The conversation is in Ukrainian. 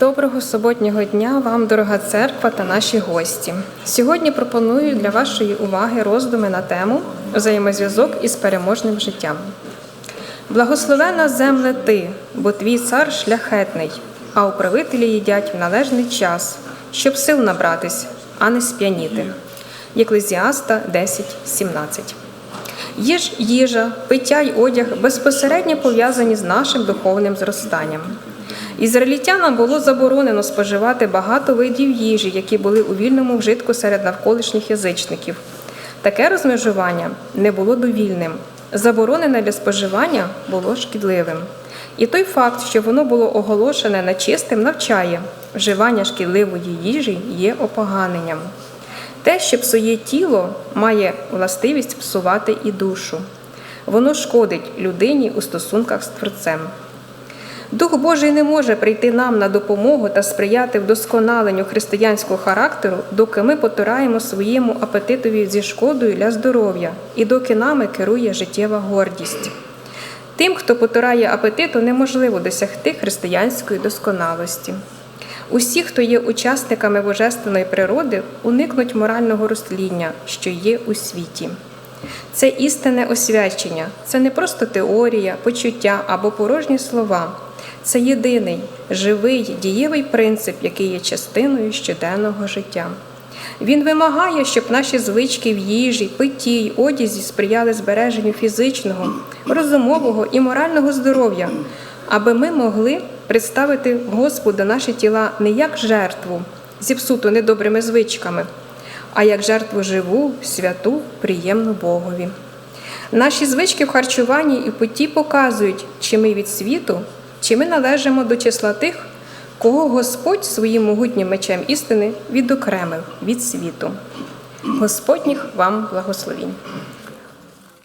Доброго суботнього дня вам, дорога церква та наші гості. Сьогодні пропоную для вашої уваги роздуми на тему взаємозв'язок із переможним життям. Благословена земле ти, бо твій цар шляхетний, а управителі їдять в належний час, щоб сил набратись, а не сп'яніти. Єклезіаста 10.17 Їж, їжа, пиття й одяг безпосередньо пов'язані з нашим духовним зростанням. Ізраїльтянам було заборонено споживати багато видів їжі, які були у вільному вжитку серед навколишніх язичників. Таке розмежування не було довільним. Заборонене для споживання було шкідливим. І той факт, що воно було оголошене нечистим, навчає, вживання шкідливої їжі є опоганенням. Те, що псує тіло, має властивість псувати і душу. Воно шкодить людині у стосунках з Творцем. Дух Божий не може прийти нам на допомогу та сприяти вдосконаленню християнського характеру, доки ми потураємо своєму апетитові зі шкодою для здоров'я і доки нами керує життєва гордість. Тим, хто потурає апетиту, неможливо досягти християнської досконалості. Усі, хто є учасниками божественної природи, уникнуть морального розтління, що є у світі. Це істинне освячення, це не просто теорія, почуття або порожні слова. Це єдиний живий дієвий принцип, який є частиною щоденного життя. Він вимагає, щоб наші звички в їжі, питті й одязі сприяли збереженню фізичного, розумового і морального здоров'я, аби ми могли представити Господа наші тіла не як жертву, зіпсуту недобрими звичками, а як жертву живу, святу, приємну Богові. Наші звички в харчуванні і путі показують, чи ми від світу, чи ми належимо до числа тих, кого Господь своїм могутнім мечем істини відокремив від світу. Господніх вам благословінь.